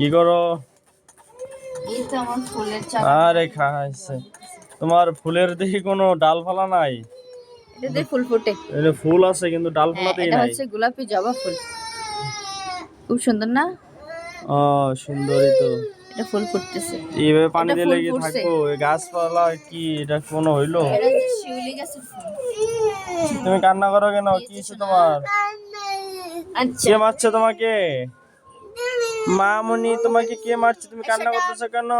কি করো? আরে খাইছে। তোমার ফুলের দেখি কোনো ডাল ফালা নাই এটাতে ফুল ফুটে। এটা ফুল আছে কিন্তু ডাল হ্যাঁ, ফালাতেই এটা হচ্ছে গোলাপি জবা ফুল। খুব সুন্দর না? ও সুন্দরই তো। এটা ফুল ফুটতেছে। এইভাবে পানি দিলে কি থাকব গাছপালা কি এটা কোনো হইল? শিউলি গাছের ফুল। তুমি কান্না করো কেন? কি তোমার? আচ্ছা। কে মারছে তোমাকে? মামুনি তোমাকে কে মারছে? তুমি কান্না করতেছো কেন?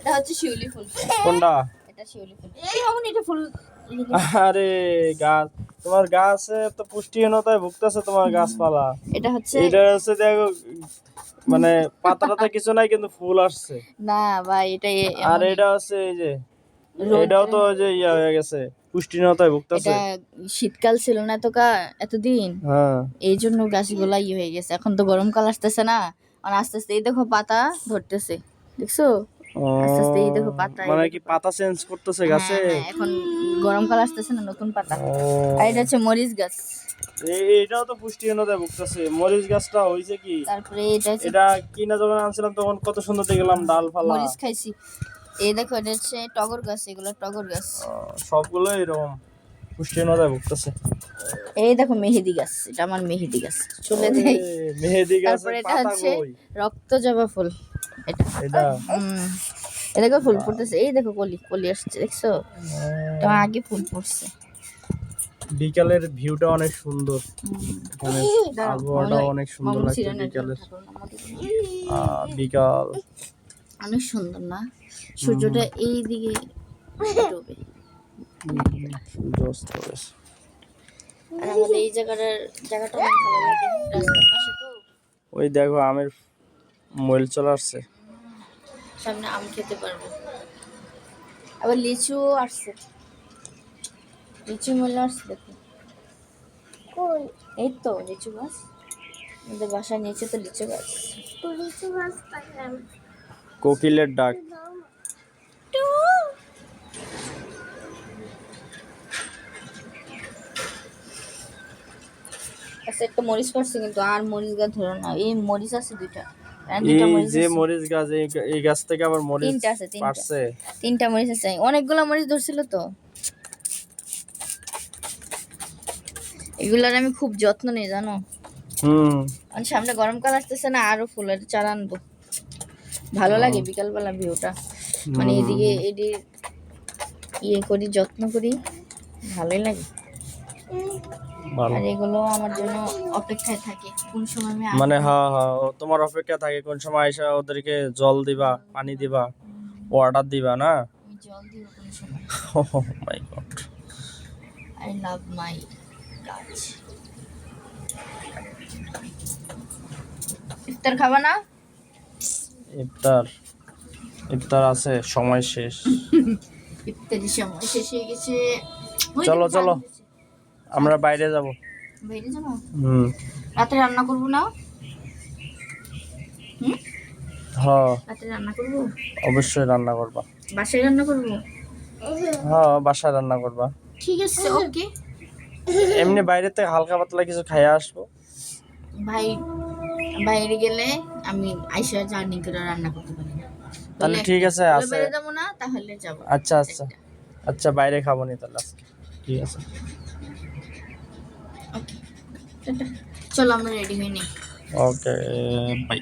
এটা হচ্ছে শিউলি ফুল। কোনটা? এটা শিউলি ফুল। এই মামুনি এটা ফুল আরে গাছ। তোমার গাছে তো পুষ্টিহীনতায় ভুগতেছে তোমার গাছপালা। এটা হচ্ছে এটা হচ্ছে দেখো মানে পাতাটাতে কিছু নাই কিন্তু ফুল আসছে। না ভাই এটা আর এটা হচ্ছে এই যে এটাও তো ওই যে ইয়া হয়ে গেছে। পুষ্টিহীনতায় ভুগতেছে। এটা শীতকাল ছিল না তো কা এতদিন। হ্যাঁ। এই জন্য গাছগুলা ইয়ে হয়ে গেছে। এখন তো গরমকাল আসতেছে না। আর আস্তে আস্তে এই দেখো পাতা ধরতেছে। দেখছ? আস্তে আস্তে এই দেখো পাতা, মানে কি পাতা চেঞ্জ করতেছে গাছে? হ্যাঁ, হ্যাঁ, এখন গরমকাল আসতেছে না নতুন পাতা। আর এটা হচ্ছে মরিচ গাছ। এইটাও তো পুষ্টিহীনতায় ভুগতেছে। মরিচ গাছটা হয়েছে কি? তারপরে এটা এটা কিনা যখন আনছিলাম তখন কত সুন্দর দেখলাম ডাল ফালা। মরিচ খাইছি। এই দেখো এটা হচ্ছে টগর গাছ এগুলো টগর গাছ। সবগুলো এরকম পুষ্টিহীনতায় ভুগতেছে। এই দেখো মেহেদি গাছ এটা আমার মেহেদি গাছ। চলে এ, মেহেদি গাছের তারপরে এটা হচ্ছে রক্ত জবা ফুল। এটা। এটা? এই দেখো ফুল ফুটতেছে। এই দেখো কলি কলি আসছে দেখছ? তো আগে ফুল ফুটছে। বিকালের ভিউটা অনেক সুন্দর। আবহাওয়াটা অনেক সুন্দর লাগছে বিকালের। বিকাল। অনেক সুন্দর না? সূর্যটা এই দিকে ডুবে। সূর্য অস্ত আর আমাদের এই জায়গাটার জায়গাটা অনেক ভালো লাগে। রাস্তার পাশে তো। ওই দেখো আমের মোবাইল চলে আসছে। সামনে আম খেতে পারব। আবার লিচু আসছে। লিচু মূল্য আসছে দেখো। এই তো লিচু গাছ। আমাদের বাসার নিচে তো লিচু গাছ। কোকিলের ডাক। আচ্ছা একটা মরিচ পারছে কিন্তু আর মরিচ গাছ ধরো না এই মরিচ আছে দুইটা। এই যে মরিচ গাছ এই গাছ থেকে আবার মরিচ তিনটা আছে, পারছে। তিনটা মরিচ আছে। অনেকগুলো মরিচ ধরছিল তো। এগুলার আমি খুব যত্ন নিই জানো? হুম। মানে সামনে গরমকাল আসতেছে না আরও ফুলের চারা আনব। ভালো লাগে বিকালবেলা ভিউটা। মানে এদিকে এদি ইয়ে করি যত্ন করি ভালোই লাগে। ভালো। আর এগুলো আমার জন্য অপেক্ষায় থাকে কোন সময় মানে হ্যাঁ হ্যাঁ তোমার অপেক্ষা থাকে কোন সময় এসে ওদেরকে জল দিবা পানি দিবা ওয়াটার দিবা না? জল দিব কোন সময়। মাই গড আই লাভ মাই গাছ। ইফতার খাবা না? ইফতার ইফতার আছে সময় শেষ। ইফতারি সময় শেষ হয়ে গেছে। চলো, চলো। আমরা বাইরে যাব। বাইরে যাব? হুম। রাতে রান্না করব না হুম? হ্যাঁ। রাতে রান্না করব? অবশ্যই রান্না করবা। বাসায় রান্না করব? হ্যাঁ বাসায় রান্না করবা। ঠিক আছে ওকে। এমনি বাইরে থেকে হালকা পাতলা কিছু খাইয়ে আসব। ভাই বাইরে গেলে আমি আইসা জার্নি করে রান্না করতে পারি। তাহলে ঠিক আছে আছে। বাইরে যাব না তাহলে যাব। আচ্ছা আচ্ছা। আচ্ছা বাইরে খাব নি তাহলে আজকে। ঠিক আছে। চলো আমরা রেডি হয়ে নিই। Okay bye